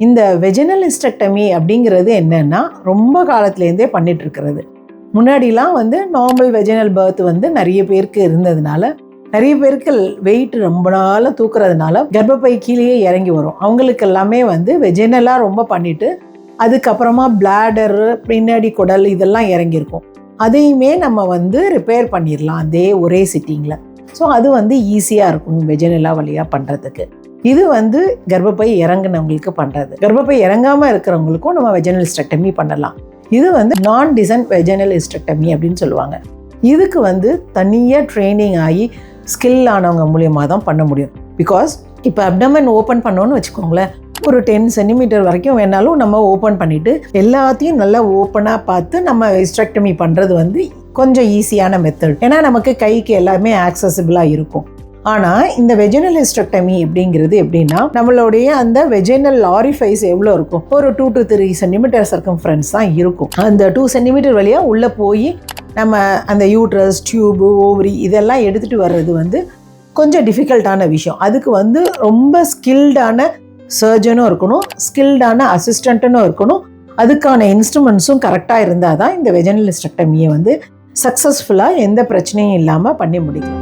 இந்த வெஜினல் இன்ஸ்ட்ரக்டமி அப்படிங்கிறது என்னன்னா ரொம்ப காலத்துலேருந்தே பண்ணிட்டு இருக்கிறது முன்னாடிலாம் வந்து நார்மல் வெஜினல் பர்த் வந்து நிறைய பேருக்கு இருந்ததுனால நிறைய பேருக்கு வெயிட் ரொம்ப நாளாக தூக்குறதுனால கர்ப்பப்பை கீழேயே இறங்கி வரும். அவங்களுக்கு எல்லாமே வந்து வெஜினலாக ரொம்ப பண்ணிட்டு அதுக்கப்புறமா பிளாடரு பின்னாடி குடல் இதெல்லாம் இறங்கியிருக்கும். அதையுமே நம்ம வந்து ரிப்பேர் பண்ணிடலாம் அதே ஒரே சிட்டிங்கில் ஸோ அது வந்து ஈஸியாக இருக்கும் வெஜினலா வழியாக பண்ணுறதுக்கு இது வந்து கர்ப்பப்பை இறங்குனவங்களுக்கு பண்ணுறது கர்ப்பப்பை இறங்காமல் இருக்கிறவங்களுக்கும் நம்ம வெஜினல் ஸ்ட்ரக்டமி பண்ணலாம். இது வந்து நான் டிசன் வெஜனல் ஹிஸ்டெக்டமி அப்படின்னு சொல்லுவாங்க. இதுக்கு வந்து தனியாக ட்ரைனிங் ஆகி ஸ்கில் ஆனவங்க மூலியமாக தான் பண்ண முடியும். பிகாஸ் இப்போ அப்டமன் ஓப்பன் பண்ணோன்னு வச்சுக்கோங்களேன். ஒரு டென் சென்டிமீட்டர் வரைக்கும் வேணாலும் நம்ம ஓப்பன் பண்ணிவிட்டு எல்லாத்தையும் நல்லா ஓப்பனாக பார்த்து நம்ம ஹிஸ்ட்ரக்டமி பண்ணுறது வந்து கொஞ்சம் ஈஸியான மெத்தட் ஏன்னா நமக்கு கைக்கு எல்லாமே ஆக்சசிபிளாக இருக்கும். ஆனால் இந்த வெஜினல் ஹிஸ்டெக்டமி அப்படிங்கிறது எப்படின்னா நம்மளுடைய அந்த வெஜினல் லாரிஃபைஸ் எவ்வளோ இருக்கும்? ஒரு two to three centimeter circumference தான் இருக்கும். அந்த டூ சென்டிமீட்டர் வழியாக உள்ளே போய் நம்ம அந்த யூட்ரஸ் டியூபு ஓவரி இதெல்லாம் எடுத்துகிட்டு வர்றது வந்து கொஞ்சம் டிஃபிகல்ட்டான விஷயம். அதுக்கு வந்து ரொம்ப ஸ்கில்டான சர்ஜனும் இருக்கணும் ஸ்கில்டான அசிஸ்டண்ட்டும் இருக்கணும். அதுக்கான இன்ஸ்ட்ருமெண்ட்ஸும் கரெக்டாக இருந்தால் தான் இந்த வெஜனல் ஹிஸ்டெக்டமியை வந்து சக்ஸஸ்ஃபுல்லாக எந்த பிரச்சனையும் இல்லாமல் பண்ணி முடியும்.